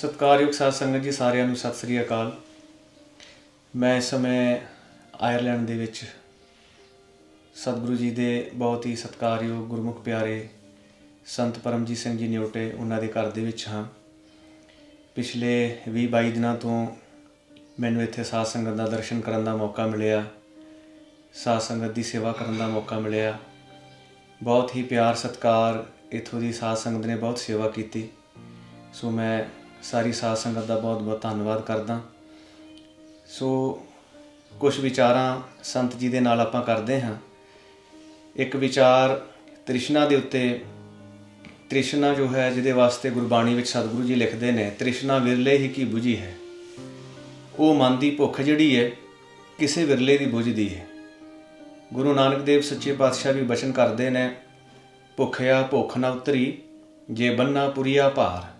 ਸਤਿਕਾਰਯੋਗ ਸਾਧ ਸੰਗਤ ਜੀ, ਸਾਰਿਆਂ ਨੂੰ ਸਤਿ ਸ੍ਰੀ ਅਕਾਲ। ਮੈਂ ਇਸ ਸਮੇਂ ਆਇਰਲੈਂਡ ਦੇ ਵਿੱਚ ਸਤਿਗੁਰੂ ਜੀ ਦੇ ਬਹੁਤ ਹੀ ਸਤਿਕਾਰਯੋਗ, ਗੁਰਮੁਖ ਪਿਆਰੇ ਸੰਤ ਪਰਮਜੀਤ ਸਿੰਘ ਜੀ ਨਿਉਟੇ ਉਹਨਾਂ ਦੇ ਘਰ ਦੇ ਵਿੱਚ ਹਾਂ। ਪਿਛਲੇ 20 22 ਦਿਨਾਂ ਤੋਂ ਮੈਨੂੰ ਇੱਥੇ ਸਾਧ ਸੰਗਤ ਦਾ ਦਰਸ਼ਨ ਕਰਨ ਦਾ ਮੌਕਾ ਮਿਲਿਆ। ਸਾਧ ਸੰਗਤ ਦੀ ਸੇਵਾ ਕਰਨ ਦਾ ਮੌਕਾ ਮਿਲਿਆ। ਬਹੁਤ ਹੀ ਪਿਆਰ ਸਤਿਕਾਰ ਇਥੋਂ ਦੀ ਸਾਧ ਸੰਗਤ ਨੇ ਬਹੁਤ ਸੇਵਾ ਕੀਤੀ। ਸੋ ਮੈਂ ਸਾਰੀ ਸਾਧ ਸੰਗਤ ਦਾ ਬਹੁਤ ਬਹੁਤ ਧੰਨਵਾਦ ਕਰਦਾ। ਸੋ ਕੁਝ ਵਿਚਾਰਾਂ ਸੰਤ ਜੀ ਦੇ ਨਾਲ ਆਪਾਂ ਕਰਦੇ ਹਾਂ। ਇੱਕ ਵਿਚਾਰ ਤ੍ਰਿਸ਼ਨਾ ਦੇ ਉੱਤੇ, ਤ੍ਰਿਸ਼ਨਾ ਜੋ ਹੈ ਜਿਹਦੇ ਵਾਸਤੇ ਗੁਰਬਾਣੀ ਵਿੱਚ ਸਤਿਗੁਰੂ ਜੀ ਲਿਖਦੇ ਨੇ, ਤ੍ਰਿਸ਼ਨਾ ਵਿਰਲੇ ਹੀ ਕੀ 부ਜੀ ਹੈ? ਉਹ ਮਨ ਦੀ ਭੁੱਖ ਜਿਹੜੀ ਹੈ, ਕਿਸੇ ਵਿਰਲੇ ਦੀ ਬੁਝਦੀ ਹੈ। ਗੁਰੂ ਨਾਨਕ ਦੇਵ ਸੱਚੇ ਪਾਤਸ਼ਾਹ ਵੀ ਬਚਨ ਕਰਦੇ ਨੇ, ਭੁੱਖਿਆ ਭੁੱਖ ਨਾ ਉਤਰੀ, ਜੇ ਬੰਨਾ ਪੁਰੀਆ ਭਾਰ।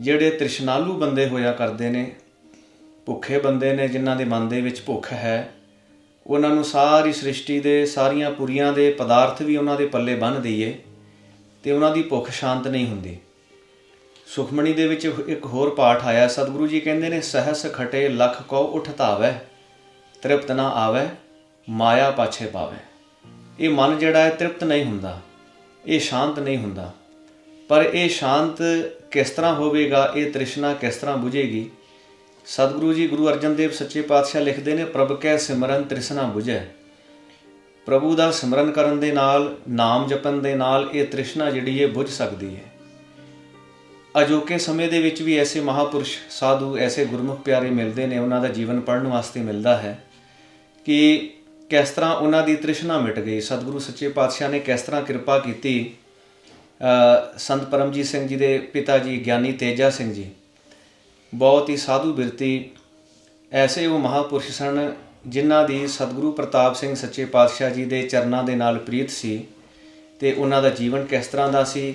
ਜਿਹੜੇ ਤ੍ਰਿਸ਼ਨਾਲੂ ਬੰਦੇ ਹੋਇਆ ਕਰਦੇ ਨੇ, ਭੁੱਖੇ ਬੰਦੇ ਨੇ ਜਿਨ੍ਹਾਂ ਦੇ ਮਨ ਦੇ ਵਿੱਚ ਭੁੱਖ ਹੈ, ਉਹਨਾਂ ਨੂੰ ਸਾਰੀ ਸ੍ਰਿਸ਼ਟੀ ਦੇ, ਸਾਰੀਆਂ ਪੁਰੀਆਂ ਦੇ ਪਦਾਰਥ ਵੀ ਉਹਨਾਂ ਦੇ ਪੱਲੇ ਬੰਨ ਦਈਏ, ਤੇ ਉਹਨਾਂ ਦੀ ਭੁੱਖ ਸ਼ਾਂਤ ਨਹੀਂ ਹੁੰਦੀ। ਸੁਖਮਣੀ ਦੇ ਵਿੱਚ ਇੱਕ ਹੋਰ ਪਾਠ ਆਇਆ, ਸਤਿਗੁਰੂ ਜੀ ਕਹਿੰਦੇ ਨੇ, ਸਹਸ ਖਟੇ ਲਖ ਕੋ ਉਠ ਤ੍ਰਿਪਤ ਨਾ ਆਵੈ, ਮਾਇਆ ਪਾਛੇ ਪਾਵੈ। ਇਹ ਮਨ ਜਿਹੜਾ ਹੈ ਤ੍ਰਿਪਤ ਨਹੀਂ ਹੁੰਦਾ, ਇਹ ਸ਼ਾਂਤ ਨਹੀਂ ਹੁੰਦਾ, ਪਰ ਇਹ ਸ਼ਾਂਤ ਕਿਸ ਤਰ੍ਹਾਂ ਹੋਵੇਗਾ, ਇਹ ਤ੍ਰਿਸ਼ਨਾ ਕਿਸ ਤਰ੍ਹਾਂ ਬੁਝੇਗੀ? ਸਤਿਗੁਰੂ ਜੀ ਗੁਰੂ ਅਰਜਨ ਦੇਵ ਸੱਚੇ ਪਾਤਸ਼ਾਹ ਲਿਖਦੇ ਨੇ, ਪ੍ਰਭ ਕੈ ਸਿਮਰਨ ਤ੍ਰਿਸ਼ਨਾ ਬੁਝੈ। ਪ੍ਰਭੂ ਦਾ ਸਿਮਰਨ ਕਰਨ ਦੇ ਨਾਲ, ਨਾਮ ਜਪਣ ਦੇ ਨਾਲ ਇਹ ਤ੍ਰਿਸ਼ਨਾ ਜਿਹੜੀ ਹੈ ਬੁਝ ਸਕਦੀ ਹੈ। ਅਜੋਕੇ ਸਮੇਂ ਦੇ ਵਿੱਚ ਵੀ ਐਸੇ ਮਹਾਪੁਰਸ਼ ਸਾਧੂ, ਐਸੇ ਗੁਰਮੁਖ ਪਿਆਰੇ ਮਿਲਦੇ ਨੇ, ਉਹਨਾਂ ਦਾ ਜੀਵਨ ਪੜਨ ਵਾਸਤੇ ਮਿਲਦਾ ਹੈ ਕਿ ਕਿਸ ਤਰ੍ਹਾਂ ਉਹਨਾਂ ਦੀ ਤ੍ਰਿਸ਼ਨਾ ਮਿਟ ਗਈ। ਸਤਿਗੁਰੂ ਸੱਚੇ ਪਾਤਸ਼ਾਹ ਨੇ ਕਿਸ ਤਰ੍ਹਾਂ ਕਿਰਪਾ ਕੀਤੀ ਸੰਤ ਪਰਮਜੀਤ ਸਿੰਘ ਜੀ ਦੇ ਪਿਤਾ ਜੀ ਗਿਆਨੀ ਤੇਜਾ ਸਿੰਘ ਜੀ। ਬਹੁਤ ਹੀ ਸਾਧੂ ਬਿਰਤੀ ਐਸੇ ਉਹ ਮਹਾਪੁਰਸ਼ ਸਨ ਜਿਨ੍ਹਾਂ ਦੀ ਸਤਿਗੁਰੂ ਪ੍ਰਤਾਪ ਸਿੰਘ ਸੱਚੇ ਪਾਤਸ਼ਾਹ ਜੀ ਦੇ ਚਰਨਾਂ ਦੇ ਨਾਲ ਪ੍ਰੀਤ ਸੀ ਤੇ ਉਹਨਾਂ ਦਾ ਜੀਵਨ ਕਿਸ ਤਰ੍ਹਾਂ ਦਾ ਸੀ,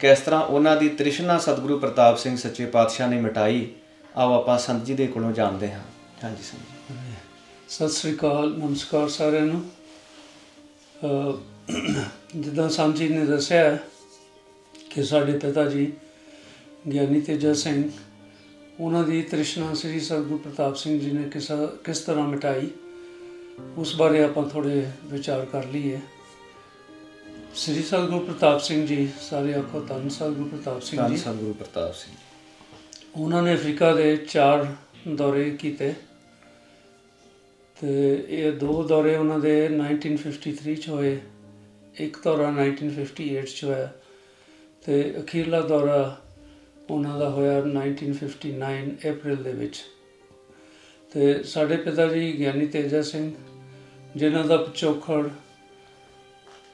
ਕਿਸ ਤਰ੍ਹਾਂ ਉਹਨਾਂ ਦੀ ਤ੍ਰਿਸ਼ਨਾ ਸਤਿਗੁਰੂ ਪ੍ਰਤਾਪ ਸਿੰਘ ਸੱਚੇ ਪਾਤਸ਼ਾਹ ਨੇ ਮਿਟਾਈ, ਆਓ ਆਪਾਂ ਸੰਤ ਜੀ ਦੇ ਕੋਲੋਂ ਜਾਣਦੇ ਹਾਂ। ਹਾਂਜੀ ਸੰਤ ਜੀ। ਸਤਿ ਸ੍ਰੀ ਅਕਾਲ, ਨਮਸਕਾਰ ਸਾਰਿਆਂ ਨੂੰ। ਜਿੱਦਾਂ ਸੰਤ ਜੀ ਨੇ ਦੱਸਿਆ ਕਿ ਸਾਡੇ ਪਿਤਾ ਜੀ ਗਿਆਨੀ ਤੇਜਾ ਸਿੰਘ ਉਹਨਾਂ ਦੀ ਤ੍ਰਿਸ਼ਨਾ ਸ੍ਰੀ ਸਤਿਗੁਰੂ ਪ੍ਰਤਾਪ ਸਿੰਘ ਜੀ ਨੇ ਕਿਸ ਕਿਸ ਤਰ੍ਹਾਂ ਮਿਟਾਈ ਉਸ ਬਾਰੇ ਆਪਾਂ ਥੋੜੇ ਵਿਚਾਰ ਕਰ ਲਈਏ। ਸ੍ਰੀ ਸਤਿਗੁਰੂ ਪ੍ਰਤਾਪ ਸਿੰਘ ਜੀ ਸਾਰੇ ਆਖੋ ਧੰਨ ਸਤਿਗੁਰੂ ਪ੍ਰਤਾਪ ਸਿੰਘ ਜੀ। ਸਤਿਗੁਰੂ ਪ੍ਰਤਾਪ ਸਿੰਘ ਉਹਨਾਂ ਨੇ ਅਫਰੀਕਾ ਦੇ ਚਾਰ ਦੌਰੇ ਕੀਤੇ। ਤੇ ਇਹ ਦੋ ਦੌਰੇ ਉਹਨਾਂ ਦੇ 1953 ਚ ਹੋਏ ਇੱਕ ਦੌਰਾ 1958 ਚ ਹੋਇਆ। ਤੇ ਅਖੀਰਲਾ ਦੌਰਾ ਉਹਨਾਂ ਦਾ ਹੋਇਆ 1959 ਅਪ੍ਰੈਲ ਦੇ ਵਿੱਚ। ਤੇ ਸਾਡੇ ਪਿਤਾ ਜੀ ਗਿਆਨੀ ਤੇਜਾ ਸਿੰਘ, ਜਿਨ੍ਹਾਂ ਦਾ ਪਿਛੋਕੜ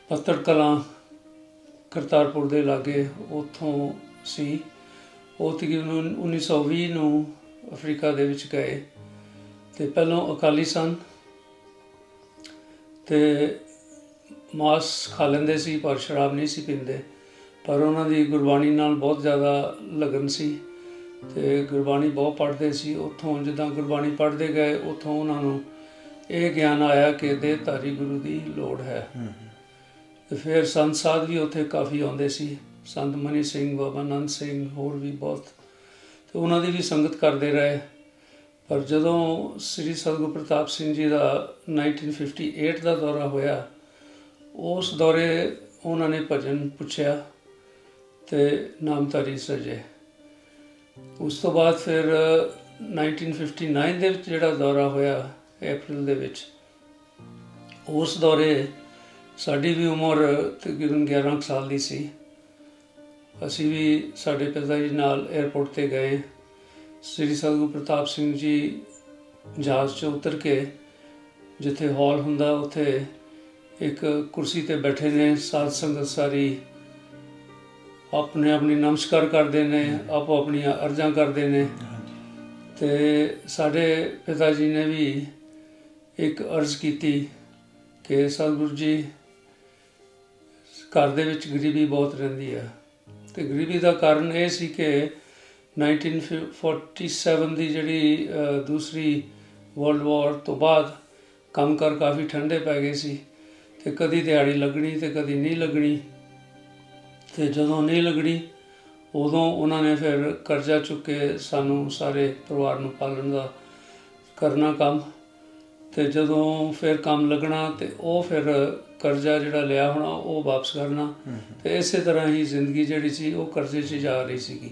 ਪੱਤਰ ਕਲਾਂ ਕਰਤਾਰਪੁਰ ਦੇ ਲਾਗੇ ਉੱਥੋਂ ਸੀ, ਉਹ ਤਕਰੀਬਨ 1920 ਨੂੰ ਅਫਰੀਕਾ ਦੇ ਵਿੱਚ ਗਏ ਤੇ ਪਹਿਲਾਂ ਅਕਾਲੀ ਸਨ ਤੇ ਮਾਸ ਖਾ ਲੈਂਦੇ ਸੀ ਪਰ ਸ਼ਰਾਬ ਨਹੀਂ ਸੀ ਪੀਂਦੇ। ਪਰ ਉਹਨਾਂ ਦੀ ਗੁਰਬਾਣੀ ਨਾਲ ਬਹੁਤ ਜ਼ਿਆਦਾ ਲਗਨ ਸੀ ਤੇ ਗੁਰਬਾਣੀ ਬਹੁਤ ਪੜ੍ਹਦੇ ਸੀ। ਉੱਥੋਂ ਜਿੱਦਾਂ ਗੁਰਬਾਣੀ ਪੜ੍ਹਦੇ ਗਏ ਉੱਥੋਂ ਉਹਨਾਂ ਨੂੰ ਇਹ ਗਿਆਨ ਆਇਆ ਕਿ ਦੇਹਧਾਰੀ ਗੁਰੂ ਦੀ ਲੋੜ ਹੈ। ਤੇ ਫਿਰ ਸੰਤ ਸਾਧ ਵੀ ਉੱਥੇ ਕਾਫੀ ਆਉਂਦੇ ਸੀ। ਸੰਤ ਮਨੀ ਸਿੰਘ ਬਾਬਾ ਨੰਦ ਸਿੰਘ ਹੋਰ ਵੀ ਬਹੁਤ। ਤੇ ਉਹਨਾਂ ਦੀ ਵੀ ਸੰਗਤ ਕਰਦੇ ਰਹੇ। ਪਰ ਜਦੋਂ ਸ੍ਰੀ ਸਤਿਗੁਰੂ ਪ੍ਰਤਾਪ ਸਿੰਘ ਜੀ ਦਾ 1958 ਦਾ ਦੌਰਾ ਹੋਇਆ ਉਸ ਦੌਰੇ ਉਹਨਾਂ ਨੇ ਭਜਨ ਪੁੱਛਿਆ। ਤੇ ਨਾਮਧਾਰੀ ਸਜੇ। ਉਸ ਤੋਂ ਬਾਅਦ ਫਿਰ 1959 ਦੇ ਵਿੱਚ ਜਿਹੜਾ ਦੌਰਾ ਹੋਇਆ ਅਪ੍ਰੈਲ ਦੇ ਵਿੱਚ, ਉਸ ਦੌਰੇ ਸਾਡੀ ਵੀ ਉਮਰ ਤਕਰੀਬਨ 11 ਕੁ ਸਾਲ ਦੀ ਸੀ। ਅਸੀਂ ਵੀ ਸਾਡੇ ਪਿਤਾ ਜੀ ਨਾਲ 에ਅਰਪੋਰਟ ਤੇ ਗਏ। ਸ੍ਰੀ ਸਤਿਗੁਰੂ ਪ੍ਰਤਾਪ ਸਿੰਘ ਜੀ ਜਹਾਜ਼ 'ਚ ਉਤਰ ਕੇ ਜਿੱਥੇ ਹਾਲ ਹੁੰਦਾ, ਉੱਥੇ ਇੱਕ ਕੁਰਸੀ ਤੇ ਬੈਠੇ ਨੇ, ਸਾਧ ਸੰਗਤ ਸਾਰੀ ਆਪਣੇ ਆਪਣੀ ਨਮਸਕਾਰ ਕਰਦੇ ਨੇ, ਆਪੋ ਆਪਣੀਆਂ ਅਰਜ਼ਾਂ ਕਰਦੇ ਨੇ। ਤੇ ਸਾਡੇ ਪਿਤਾ ਜੀ ਨੇ ਵੀ ਇੱਕ ਅਰਜ਼ ਕੀਤੀ ਕਿ ਸਤਿਗੁਰੂ ਜੀ, ਘਰ ਦੇ ਵਿੱਚ ਗਰੀਬੀ ਬਹੁਤ ਰਹਿੰਦੀ ਆ। ਤੇ ਗਰੀਬੀ ਦਾ ਕਾਰਨ ਇਹ ਸੀ ਕਿ 1947 ਦੀ ਜਿਹੜੀ ਦੂਸਰੀ ਵਰਲਡ ਵਾਰ ਤੋਂ ਬਾਅਦ ਕੰਮ ਕੰਮਕਾਰ ਕਾਫੀ ਠੰਡੇ ਪੈ ਗਏ ਸੀ। ਤੇ ਕਦੀ ਦਿਹਾੜੀ ਲੱਗਣੀ ਤੇ ਕਦੀ ਨਹੀਂ ਲੱਗਣੀ। ਤੇ ਜਦੋਂ ਨਹੀਂ ਲੱਗਣੀ ਉਦੋਂ ਉਹਨਾਂ ਨੇ ਫਿਰ ਕਰਜ਼ਾ ਚੁੱਕ ਕੇ ਸਾਨੂੰ ਸਾਰੇ ਪਰਿਵਾਰ ਨੂੰ ਪਾਲਣ ਦਾ ਕਰਨਾ ਕੰਮ। ਤੇ ਜਦੋਂ ਫਿਰ ਕੰਮ ਲੱਗਣਾ ਤੇ ਉਹ ਫਿਰ ਕਰਜ਼ਾ ਜਿਹੜਾ ਲਿਆ ਹੋਣਾ ਉਹ ਵਾਪਸ ਕਰਨਾ। ਤੇ ਇਸੇ ਤਰ੍ਹਾਂ ਹੀ ਜ਼ਿੰਦਗੀ ਜਿਹੜੀ ਸੀ ਉਹ ਕਰਜ਼ੇ 'ਚ ਜਾ ਰਹੀ ਸੀਗੀ।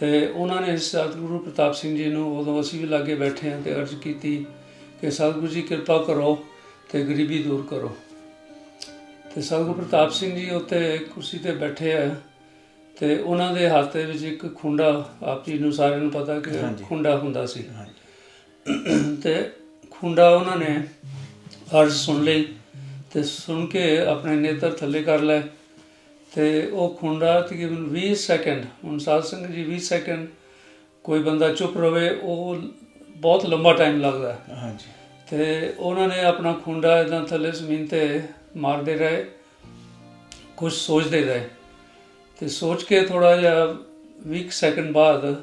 ਤੇ ਉਹਨਾਂ ਨੇ ਸਤਿਗੁਰੂ ਪ੍ਰਤਾਪ ਸਿੰਘ ਜੀ ਨੂੰ ਉਦੋਂ ਅਸੀਂ ਵੀ ਲਾਗੇ ਬੈਠੇ ਹਾਂ ਤੇ ਅਰਜ਼ ਕੀਤੀ ਕਿ ਸਤਿਗੁਰੂ ਜੀ ਕਿਰਪਾ ਕਰੋ ਤੇ ਗਰੀਬੀ ਦੂਰ ਕਰੋ। ਤੇ ਸਤਿਗੁਰੂ ਪ੍ਰਤਾਪ ਸਿੰਘ ਜੀ ਉੱਤੇ ਕੁਰਸੀ ਤੇ ਬੈਠੇ ਆ ਤੇ ਉਹਨਾਂ ਦੇ ਹੱਥ ਦੇ ਵਿੱਚ ਇੱਕ ਖੁੰਡਾ ਆਪ ਜੀ ਨੂੰ ਸਾਰਿਆਂ ਨੂੰ ਪਤਾ ਕਿ। ਖੁੰਡਾ ਹੁੰਦਾ ਸੀ ਤੇ ਖੁੰਡਾ ਉਹਨਾਂ ਨੇ ਅਰਜ਼ ਸੁਣ ਲਈ ਤੇ ਸੁਣ ਕੇ ਆਪਣੇ ਨੇਤਰ ਥੱਲੇ ਕਰ ਲਏ ਤੇ ਉਹ ਖੁੰਡਾ ਤਕਰੀਬਨ 20 ਸੈਕਿੰਡ ਹੁਣ ਸਾਧ ਸੰਗਤ ਜੀ 20 ਸੈਕਿੰਡ ਕੋਈ ਬੰਦਾ ਚੁੱਪ ਰਵੇ ਉਹ ਬਹੁਤ ਲੰਬਾ ਟਾਈਮ ਲੱਗਦਾ। ਹਾਂਜੀ ਤੇ ਉਹਨਾਂ ਨੇ ਆਪਣਾ ਖੁੰਡਾ ਇਦਾਂ ਥੱਲੇ ਜ਼ਮੀਨ ਤੇ ਮਾਰਦੇ ਰਹੇ ਕੁਝ ਸੋਚਦੇ ਰਹੇ। ਤੇ ਸੋਚ ਕੇ ਥੋੜਾ ਜਿਹਾ 20 ਸੈਕਿੰਡ ਬਾਅਦ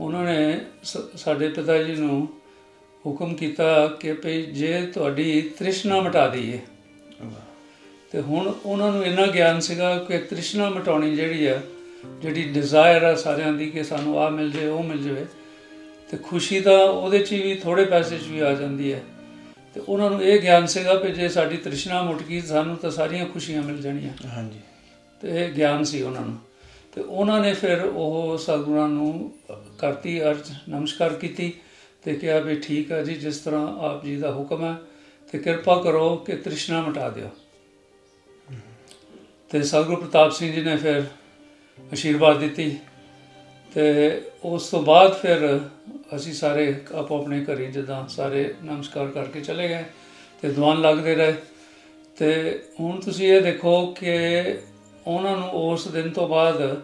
ਉਹਨਾਂ ਨੇ ਸ- ਸਾਡੇ ਪਿਤਾ ਜੀ ਨੂੰ ਹੁਕਮ ਕੀਤਾ ਕਿ ਭਈ ਜੇ ਤੁਹਾਡੀ ਤ੍ਰਿਸ਼ਨਾ ਮਿਟਾ ਦਈਏ। ਵਾਹ ਤੇ ਹੁਣ ਉਹਨਾਂ ਨੂੰ ਇੰਨਾ ਗਿਆਨ ਸੀਗਾ ਕਿ ਤ੍ਰਿਸ਼ਨਾ ਮਿਟਾਉਣੀ ਜਿਹੜੀ ਆ, ਜਿਹੜੀ ਡਿਜ਼ਾਇਰ ਆ ਸਾਰਿਆਂ ਦੀ ਕਿ ਸਾਨੂੰ ਆ ਮਿਲ ਜੇ ਉਹ ਮਿਲ ਜਾਵੇ। ਤੇ ਖੁਸ਼ੀ ਤਾਂ ਉਹਦੇ 'ਚ ਵੀ ਥੋੜੇ ਪੈਸੇ 'ਚ ਵੀ ਆ ਜਾਂਦੀ ਹੈ। ਤੇ ਉਹਨਾਂ ਨੂੰ ਇਹ ਗਿਆਨ ਸੀਗਾ ਕਿ ਜੇ ਸਾਡੀ ਤ੍ਰਿਸ਼ਨਾ ਮੁਟ ਗਈ ਸਾਨੂੰ ਤਾਂ ਸਾਰੀਆਂ ਖੁਸ਼ੀਆਂ ਮਿਲ ਜਾਣੀਆਂ। ਹਾਂਜੀ। ਤੇ ਇਹ ਗਿਆਨ ਸੀ ਉਹਨਾਂ ਨੂੰ। ਤੇ ਉਹਨਾਂ ਨੇ ਫਿਰ ਉਹ ਸਤਿਗੁਰਾਂ ਨੂੰ ਕਰਤੀ ਅਰਜ ਨਮਸਕਾਰ ਕੀਤੀ ਤੇ ਕਿਹਾ ਵੀ ਠੀਕ ਹੈ ਜੀ ਜਿਸ ਤਰ੍ਹਾਂ ਆਪ ਜੀ ਦਾ ਹੁਕਮ ਹੈ ਤੇ ਕਿਰਪਾ ਕਰੋ ਕਿ ਤ੍ਰਿਸ਼ਨਾ ਮਿਟਾ ਦਿਓ। ਤੇ ਸਤਿਗੁਰੂ ਪ੍ਰਤਾਪ ਸਿੰਘ ਜੀ ਨੇ ਫਿਰ ਅਸ਼ੀਰਵਾਦ ਦਿੱਤੀ। ਤੇ ਉਸ ਤੋਂ ਬਾਅਦ ਫਿਰ ਅਸੀਂ ਸਾਰੇ ਆਪੋ ਆਪਣੇ ਘਰੀ ਜਦਾਂ ਸਾਰੇ ਨਮਸਕਾਰ ਕਰਕੇ ਚਲੇ ਗਏ ਤੇ ਦੀਵਾਨ ਲੱਗਦੇ ਰਹੇ। ਤੇ ਹੁਣ ਤੁਸੀਂ ਇਹ ਦੇਖੋ ਕਿ ਉਹਨਾਂ ਨੂੰ ਉਸ ਦਿਨ ਤੋਂ ਬਾਅਦ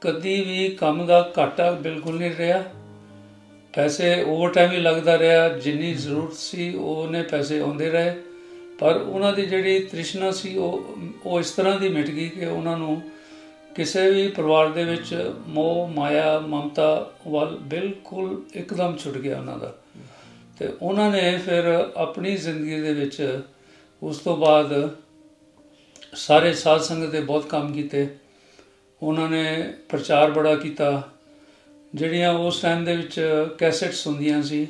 ਕਦੀ ਵੀ ਕੰਮ ਦਾ ਘਾਟਾ ਬਿਲਕੁਲ ਨਹੀਂ ਰਿਹਾ। ਪੈਸੇ ਓਵਰਟਾਈਮ ਹੀ ਲੱਗਦਾ ਰਿਹਾ, ਜਿੰਨੀ ਜ਼ਰੂਰਤ ਸੀ ਉਹਨੇ ਪੈਸੇ ਆਉਂਦੇ ਰਹੇ। ਪਰ ਉਹਨਾਂ ਦੀ ਜਿਹੜੀ ਤ੍ਰਿਸ਼ਨਾ ਸੀ ਉਹ ਉਹ ਇਸ ਤਰ੍ਹਾਂ ਦੀ ਮਿਟ ਗਈ ਕਿ ਉਹਨਾਂ ਨੂੰ ਕਿਸੇ ਵੀ ਪਰਿਵਾਰ ਦੇ ਵਿੱਚ ਮੋਹ, ਮਾਇਆ, ਮਮਤਾ ਵੱਲ ਬਿਲਕੁਲ ਇੱਕਦਮ ਛੁੱਟ ਗਿਆ ਉਹਨਾਂ ਦਾ। ਤੇ ਉਹਨਾਂ ਨੇ ਫਿਰ ਆਪਣੀ ਜ਼ਿੰਦਗੀ ਦੇ ਵਿੱਚ ਉਸ ਤੋਂ ਬਾਅਦ ਸਾਰੇ ਸਾਧ ਸੰਗਤ ਦੇ ਬਹੁਤ ਕੰਮ ਕੀਤੇ। ਉਹਨਾਂ ਨੇ ਪ੍ਰਚਾਰ ਬੜਾ ਕੀਤਾ। ਜਿਹੜੀਆਂ ਉਸ ਟਾਈਮ ਦੇ ਵਿੱਚ ਕੈਸੇਟਸ ਹੁੰਦੀਆਂ ਸੀ,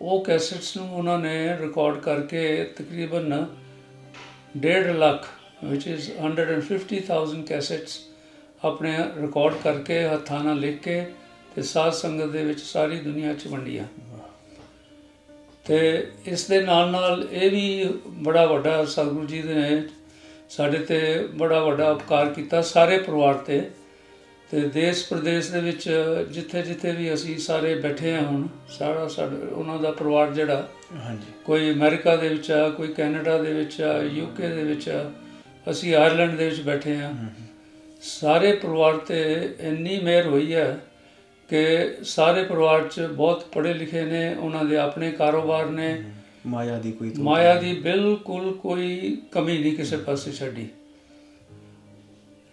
ਉਹ ਕੈਸੇਟਸ ਨੂੰ ਉਹਨਾਂ ਨੇ ਰਿਕਾਰਡ ਕਰਕੇ ਤਕਰੀਬਨ 1.5 ਲੱਖ, which is 150000 ਕੈਸੇਟਸ ਆਪਣੇ ਰਿਕਾਰਡ ਕਰਕੇ ਹੱਥਾਂ ਨਾਲ ਲਿਖ ਕੇ ਤੇ ਸਾਧ ਸੰਗਤ ਦੇ ਵਿੱਚ ਸਾਰੀ ਦੁਨੀਆ 'ਚ ਵੰਡੀਆਂ ਤੇ ਇਸ ਦੇ ਨਾਲ ਨਾਲ ਇਹ ਵੀ ਬੜਾ ਵੱਡਾ ਸਤਿਗੁਰੂ ਜੀ ਨੇ ਸਾਡੇ ਤੇ ਬੜਾ ਵੱਡਾ ਉਪਕਾਰ ਕੀਤਾ ਸਾਰੇ ਪਰਿਵਾਰ ਤੇ। ਤੇ ਦੇਸ਼ ਪ੍ਰਦੇਸ਼ ਦੇ ਵਿੱਚ ਜਿੱਥੇ ਜਿੱਥੇ ਵੀ ਅਸੀਂ ਸਾਰੇ ਬੈਠੇ ਹਾਂ ਹੁਣ ਸਾਰਾ ਸਾਡਾ ਉਹਨਾਂ ਦਾ ਪਰਿਵਾਰ ਜਿਹੜਾ ਹਾਂਜੀ। ਕੋਈ ਅਮਰੀਕਾ ਦੇ ਵਿੱਚ ਆ ਕੋਈ ਕੈਨੇਡਾ ਦੇ ਵਿੱਚ ਆ ਯੂਕੇ ਦੇ ਵਿੱਚ ਆ ਅਸੀਂ ਆਇਰਲੈਂਡ ਦੇ ਵਿੱਚ ਬੈਠੇ ਹਾਂ। ਸਾਰੇ ਪਰਿਵਾਰ ਤੇ ਇੰਨੀ ਮਿਹਰ ਹੋਈ ਹੈ ਕਿ ਸਾਰੇ ਪਰਿਵਾਰ 'ਚ ਬਹੁਤ ਪੜ੍ਹੇ ਲਿਖੇ ਨੇ ਉਹਨਾਂ ਦੇ ਆਪਣੇ ਕਾਰੋਬਾਰ ਨੇ। ਮਾਇਆ ਦੀ ਕੋਈ ਮਾਇਆ ਦੀ ਬਿਲਕੁਲ ਕੋਈ ਕਮੀ ਨਹੀਂ ਕਿਸੇ ਪਾਸੇ ਛੱਡੀ।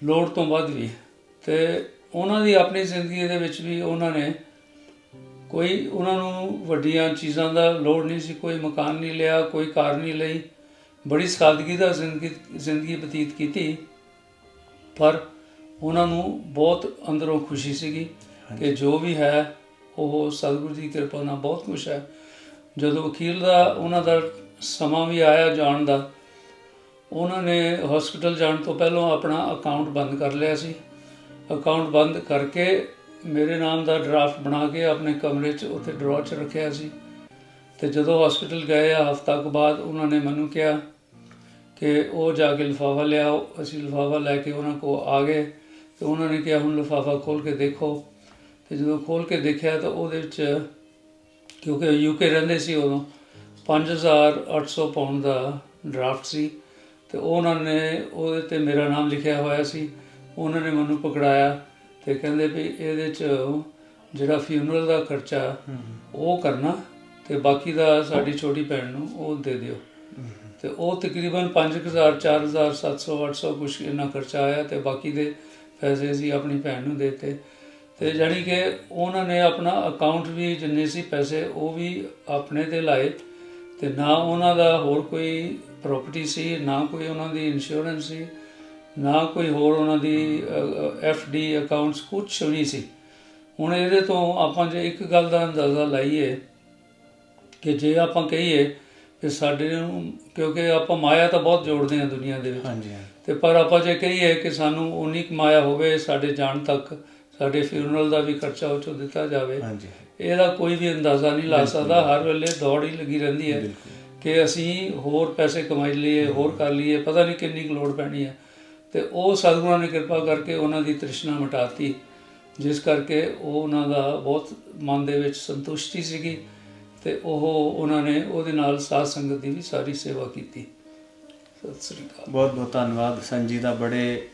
ਲੋੜ ਤੋਂ ਵੱਧ ਵੀ। ਤੇ ਉਹਨਾਂ ਦੀ ਆਪਣੀ ਜ਼ਿੰਦਗੀ ਦੇ ਵਿੱਚ ਵੀ ਉਹਨਾਂ ਨੇ ਕੋਈ ਉਹਨਾਂ ਨੂੰ ਵੱਡੀਆਂ ਚੀਜ਼ਾਂ ਦਾ ਲੋੜ ਨਹੀਂ ਸੀ ਕੋਈ ਮਕਾਨ ਨਹੀਂ ਲਿਆ ਕੋਈ ਕਾਰ ਨਹੀਂ ਲਈ। ਬੜੀ ਸਾਦਗੀ ਦਾ ਜ਼ਿੰਦਗੀ ਜ਼ਿੰਦਗੀ ਬਤੀਤ ਕੀਤੀ। ਪਰ ਉਹਨਾਂ ਨੂੰ ਬਹੁਤ ਅੰਦਰੋਂ ਖੁਸ਼ੀ ਸੀਗੀ ਕਿ ਜੋ ਵੀ ਹੈ ਉਹ ਸਤਿਗੁਰੂ ਦੀ ਕਿਰਪਾ ਨਾਲ ਬਹੁਤ ਖੁਸ਼ ਹੈ। ਜਦੋਂ ਅਖੀਰ ਦਾ ਉਹਨਾਂ ਦਾ ਸਮਾਂ ਵੀ ਆਇਆ ਜਾਣ ਦਾ ਉਹਨਾਂ ਨੇ ਹਸਪੀਟਲ ਜਾਣ ਤੋਂ ਪਹਿਲਾਂ ਆਪਣਾ ਅਕਾਊਂਟ ਬੰਦ ਕਰ ਲਿਆ ਸੀ। ਅਕਾਊਂਟ ਬੰਦ ਕਰਕੇ ਮੇਰੇ ਨਾਮ ਦਾ ਡਰਾਫਟ ਬਣਾ ਕੇ ਆਪਣੇ ਕਮਰੇ 'ਚ ਉੱਥੇ ਡਰਾਅ 'ਚ ਰੱਖਿਆ ਸੀ। ਤੇ ਜਦੋਂ ਹਸਪੀਟਲ ਗਏ ਆ ਹਫ਼ਤਾ ਕੁ ਬਾਅਦ ਉਹਨਾਂ ਨੇ ਮੈਨੂੰ ਕਿਹਾ ਕਿ ਉਹ ਜਾ ਕੇ ਲਿਫਾਫਾ ਲਿਆਓ ਅਸੀਂ ਲਿਫਾਫਾ ਲੈ ਕੇ ਉਹਨਾਂ ਕੋ ਆ ਗਏ। ਤੇ ਉਹਨਾਂ ਨੇ ਕਿਹਾ, ਹੁਣ ਲਿਫਾਫਾ ਖੋਲ ਕੇ ਦੇਖੋ। ਤੇ ਜਦੋਂ ਖੋਲ ਕੇ ਦੇਖਿਆ ਤਾਂ ਉਹਦੇ ਵਿੱਚ, ਕਿਉਂਕਿ ਯੂਕੇ ਰਹਿੰਦੇ ਸੀ ਉਦੋਂ 5800 ਪਾਉਂਡ ਦਾ ਡਰਾਫਟ ਸੀ ਤੇ ਉਹਨਾਂ ਨੇ ਉਹਦੇ ਤੇ ਮੇਰਾ ਨਾਮ ਲਿਖਿਆ ਹੋਇਆ ਸੀ। ਉਹਨਾਂ ਨੇ ਮੈਨੂੰ ਪਕੜਾਇਆ ਤੇ ਕਹਿੰਦੇ ਵੀ ਇਹਦੇ ਚ ਜਿਹੜਾ ਫਿਊਨਰਲ ਦਾ ਖਰਚਾ, ਉਹ ਕਰਨਾ ਤੇ ਬਾਕੀ ਦਾ ਸਾਡੀ ਛੋਟੀ ਭੈਣ ਨੂੰ ਉਹ ਦੇ ਦਿਓ। ਤੇ ਉਹ ਤਕਰੀਬਨ 5000 4000 700 800 ਕੁਛ ਇੰਨਾ ਖਰਚਾ ਆਇਆ ਤੇ ਬਾਕੀ ਦੇ ਪੈਸੇ ਸੀ ਆਪਣੀ ਭੈਣ ਨੂੰ ਦੇਤੇ। ਤੇ ਜਾਣੀ ਕਿ ਉਹਨਾਂ ਨੇ ਆਪਣਾ ਅਕਾਊਂਟ ਵੀ ਜਿੰਨੇ ਸੀ ਪੈਸੇ, ਉਹ ਵੀ ਆਪਣੇ ਤੇ ਲਾਏ। ਤੇ ਨਾ ਉਹਨਾਂ ਦਾ ਹੋਰ ਕੋਈ ਪ੍ਰਾਪਰਟੀ ਸੀ, ਨਾ ਕੋਈ ਉਹਨਾਂ ਦੀ ਇੰਸ਼ੋਰੈਂਸ ਸੀ, ਨਾ ਕੋਈ ਹੋਰ ਉਹਨਾਂ ਦੀ ਐਫ ਡੀ ਅਕਾਊਂਟਸ ਕੁਝ ਵੀ ਨਹੀਂ ਸੀ। ਹੁਣ ਇਹਦੇ ਤੋਂ ਆਪਾਂ ਜੇ ਇੱਕ ਗੱਲ ਦਾ ਅੰਦਾਜ਼ਾ ਲਾਈਏ ਕਿ ਜੇ ਆਪਾਂ ਕਹੀਏ ਕਿ ਸਾਡੇ ਨੂੰ, ਕਿਉਂਕਿ ਆਪਾਂ ਮਾਇਆ ਤਾਂ ਬਹੁਤ ਜੋੜਦੇ ਹਾਂ ਦੁਨੀਆ ਦੇ ਵਿੱਚ। ਹਾਂਜੀ ਹਾਂਜੀ। ਤੇ ਪਰ ਆਪਾਂ ਜੇ ਕਹੀਏ ਕਿ ਸਾਨੂੰ ਉਨੀ ਕੁ ਮਾਇਆ ਹੋਵੇ ਸਾਡੇ ਜਾਣ ਤੱਕ ਸਾਡੇ ਫਿਊਨਰਲ ਦਾ ਵੀ ਖਰਚਾ ਉਹ 'ਚੋਂ ਦਿੱਤਾ ਜਾਵੇ ਹਾਂਜੀ। ਇਹਦਾ ਕੋਈ ਵੀ ਅੰਦਾਜ਼ਾ ਨਹੀਂ ਲਾ ਸਕਦਾ। ਹਰ ਵੇਲੇ ਦੌੜ ਹੀ ਲੱਗੀ ਰਹਿੰਦੀ ਹੈ ਕਿ ਅਸੀਂ ਹੋਰ ਪੈਸੇ ਕਮਾਈ ਲਈਏ ਹੋਰ ਕਰ ਲਈਏ ਪਤਾ ਨਹੀਂ ਕਿੰਨੀ ਕੁ ਲੋੜ ਪੈਣੀ ਹੈ। ਤੇ ਉਹ ਸਤਿਗੁਰਾਂ ਨੇ ਕਿਰਪਾ ਕਰਕੇ ਉਹਨਾਂ ਦੀ ਤ੍ਰਿਸ਼ਨਾ ਮਿਟਾਤੀ ਜਿਸ ਕਰਕੇ ਉਹ ਉਹਨਾਂ ਦਾ ਬਹੁਤ ਮਨ ਦੇ ਵਿੱਚ ਸੰਤੁਸ਼ਟੀ ਸੀਗੀ ਤੇ ਉਹ ਉਹਨਾਂ ਨੇ ਉਹਦੇ ਨਾਲ ਸਾਧ ਸੰਗਤ ਦੀ ਵੀ ਸਾਰੀ ਸੇਵਾ ਕੀਤੀ। ਸਤਿ ਸ੍ਰੀ ਅਕਾਲ। ਬਹੁਤ ਬਹੁਤ ਧੰਨਵਾਦ ਸੰਜੀ ਦਾ ਬੜੇ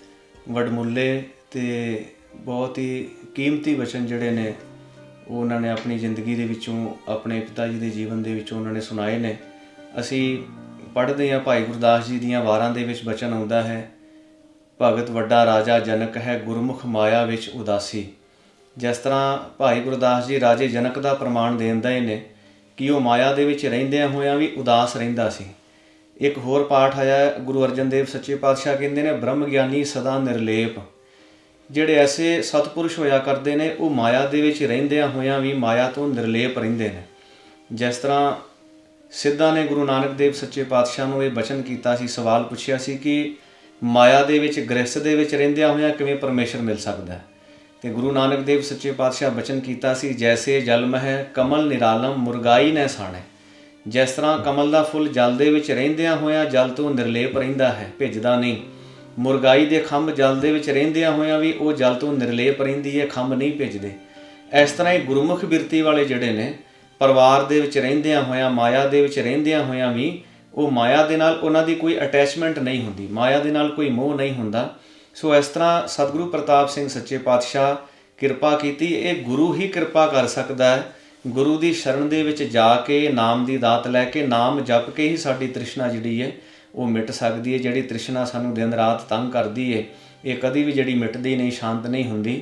ਵਡਮੁੱਲੇ ਤੇ ਬਹੁਤ ਹੀ ਕੀਮਤੀ ਵਚਨ ਜਿਹੜੇ ਨੇ, ਉਹ ਉਹਨਾਂ ਨੇ ਆਪਣੀ ਜ਼ਿੰਦਗੀ ਦੇ ਵਿੱਚੋਂ, ਆਪਣੇ ਪਿਤਾ ਜੀ ਦੇ ਜੀਵਨ ਦੇ ਵਿੱਚੋਂ ਉਹਨਾਂ ਨੇ ਸੁਣਾਏ ਨੇ। ਅਸੀਂ ਪੜ੍ਹਦੇ ਹਾਂ ਭਾਈ ਗੁਰਦਾਸ ਜੀ ਦੀਆਂ ਵਾਰਾਂ ਦੇ ਵਿੱਚ ਬਚਨ ਆਉਂਦਾ ਹੈ, ਭਗਤ ਵੱਡਾ ਰਾਜਾ ਜਨਕ ਹੈ, ਗੁਰਮੁਖ ਮਾਇਆ ਵਿੱਚ ਉਦਾਸੀ। ਜਿਸ ਤਰ੍ਹਾਂ ਭਾਈ ਗੁਰਦਾਸ ਜੀ ਰਾਜੇ ਜਨਕ ਦਾ ਪ੍ਰਮਾਣ ਦੇਂਦੇ ਨੇ ਕਿ ਉਹ ਮਾਇਆ ਦੇ ਵਿੱਚ ਰਹਿੰਦਿਆਂ ਹੋਇਆਂ ਵੀ ਉਦਾਸ ਰਹਿੰਦਾ ਸੀ। ਇੱਕ ਹੋਰ ਪਾਠ ਆਇਆ, ਗੁਰੂ ਅਰਜਨ ਦੇਵ ਸੱਚੇ ਪਾਤਸ਼ਾਹ ਕਹਿੰਦੇ ਨੇ, ਬ੍ਰਹਮ ਗਿਆਨੀ ਸਦਾ ਨਿਰਲੇਪ। ਜਿਹੜੇ ਐਸੇ ਸਤਪੁਰਸ਼ ਹੋਇਆ ਕਰਦੇ ਨੇ, ਉਹ ਮਾਇਆ ਦੇ ਵਿੱਚ ਰਹਿੰਦਿਆਂ ਹੋਇਆਂ ਵੀ ਮਾਇਆ ਤੋਂ ਨਿਰਲੇਪ ਰਹਿੰਦੇ ਨੇ। ਜਿਸ ਤਰ੍ਹਾਂ ਸਿੱਧਾ ਨੇ ਗੁਰੂ ਨਾਨਕ ਦੇਵ ਸੱਚੇ ਪਾਤਸ਼ਾਹ ਨੂੰ ਇਹ ਬਚਨ ਕੀਤਾ ਸੀ, ਸਵਾਲ ਪੁੱਛਿਆ ਸੀ ਕਿ ਮਾਇਆ ਦੇ ਵਿੱਚ ਗ੍ਰਸਥ ਦੇ ਵਿੱਚ ਰਹਿੰਦਿਆਂ ਹੋਇਆਂ ਕਿਵੇਂ ਪਰਮੇਸ਼ਰ ਮਿਲ ਸਕਦਾ ਹੈ? ਤੇ ਗੁਰੂ ਨਾਨਕ ਦੇਵ ਸੱਚੇ ਪਾਤਸ਼ਾਹ ਬਚਨ ਕੀਤਾ ਸੀ, ਜੈਸੇ ਜਲ ਮਹਿ ਕਮਲ ਨਿਰਾਲਮ, ਮੁਰਗਾਈ ਨੈ ਸਾਣੇ। ਜਿਸ ਤਰ੍ਹਾਂ ਕਮਲ ਦਾ ਫੁੱਲ ਜਲ ਦੇ ਵਿੱਚ ਰਹਿੰਦਿਆਂ ਹੋਇਆਂ ਜਲ ਤੋਂ ਨਿਰਲੇਪ ਰਹਿੰਦਾ ਹੈ, ਭਿੱਜਦਾ ਨਹੀਂ। ਮੁਰਗਾਈ ਦੇ ਖੰਭ ਜਲ ਦੇ ਵਿੱਚ ਰਹਿੰਦਿਆਂ ਹੋਇਆਂ ਵੀ ਉਹ ਜਲ ਤੋਂ ਨਿਰਲੇਪ ਰਹਿੰਦੀ ਹੈ, ਖੰਭ ਨਹੀਂ ਭਿੱਜਦੇ। ਇਸ ਤਰ੍ਹਾਂ ਹੀ ਗੁਰਮੁਖ ਬਿਰਤੀ ਵਾਲੇ ਜਿਹੜੇ ਨੇ, ਪਰਿਵਾਰ ਦੇ ਵਿੱਚ ਰਹਿੰਦਿਆਂ ਹੋਇਆਂ, ਮਾਇਆ ਦੇ ਵਿੱਚ ਰਹਿੰਦਿਆਂ ਹੋਇਆਂ ਵੀ ਉਹ ਮਾਇਆ ਦੇ ਨਾਲ ਉਹਨਾਂ ਦੀ ਕੋਈ ਅਟੈਚਮੈਂਟ ਨਹੀਂ ਹੁੰਦੀ, ਮਾਇਆ ਦੇ ਨਾਲ ਕੋਈ ਮੋਹ ਨਹੀਂ ਹੁੰਦਾ। ਸੋ ਇਸ ਤਰ੍ਹਾਂ ਸਤਿਗੁਰੂ ਪ੍ਰਤਾਪ ਸਿੰਘ ਸੱਚੇ ਪਾਤਸ਼ਾਹ ਕਿਰਪਾ ਕੀਤੀ, ਇਹ ਗੁਰੂ ਹੀ ਕਿਰਪਾ ਕਰ ਸਕਦਾ ਹੈ। ਗੁਰੂ ਦੀ ਸ਼ਰਨ ਦੇ ਵਿੱਚ ਜਾ ਕੇ, ਨਾਮ ਦੀ ਦਾਤ ਲੈ ਕੇ, ਨਾਮ ਜਪ ਕੇ ਹੀ ਸਾਡੀ ਤ੍ਰਿਸ਼ਨਾ ਜਿਹੜੀ ਹੈ, ਉਹ ਮਿਟ ਸਕਦੀ ਹੈ, ਜਿਹੜੀ ਤ੍ਰਿਸ਼ਨਾ ਸਾਨੂੰ ਦਿਨ ਰਾਤ ਤੰਗ ਕਰਦੀ ਹੈ, ਇਹ ਕਦੀ ਵੀ ਜਿਹੜੀ ਮਿਟਦੀ ਨਹੀਂ, ਸ਼ਾਂਤ ਨਹੀਂ ਹੁੰਦੀ।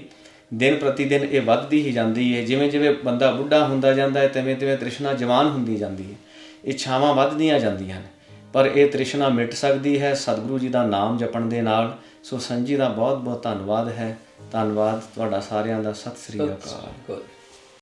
ਦਿਨ ਪ੍ਰਤੀ ਦਿਨ ਇਹ ਵੱਧਦੀ ਹੀ ਜਾਂਦੀ ਹੈ, ਜਿਵੇਂ ਜਿਵੇਂ ਬੰਦਾ ਬੁੱਢਾ ਹੁੰਦਾ ਜਾਂਦਾ ਹੈ, ਤਿਵੇਂ ਤਿਵੇਂ ਤ੍ਰਿਸ਼ਨਾ ਜਵਾਨ ਹੁੰਦੀ ਜਾਂਦੀ ਹੈ। ਇੱਛਾਵਾਂ ਵੱਧਦੀਆਂ ਜਾਂਦੀਆਂ ਨੇ ਪਰ ਇਹ ਤ੍ਰਿਸ਼ਨਾ ਮਿਟ ਸਕਦੀ ਹੈ, ਸਤਿਗੁਰੂ ਜੀ ਦਾ ਨਾਮ ਜਪਣ ਦੇ ਨਾਲ। ਸੋ ਸੰਜੀ ਦਾ ਬਹੁਤ ਬਹੁਤ ਧੰਨਵਾਦ ਹੈ। ਧੰਨਵਾਦ ਤੁਹਾਡਾ ਸਾਰਿਆਂ ਦਾ। ਸਤਿ ਸ੍ਰੀ ਸ੍ਰੀ ਅਕਾਲ।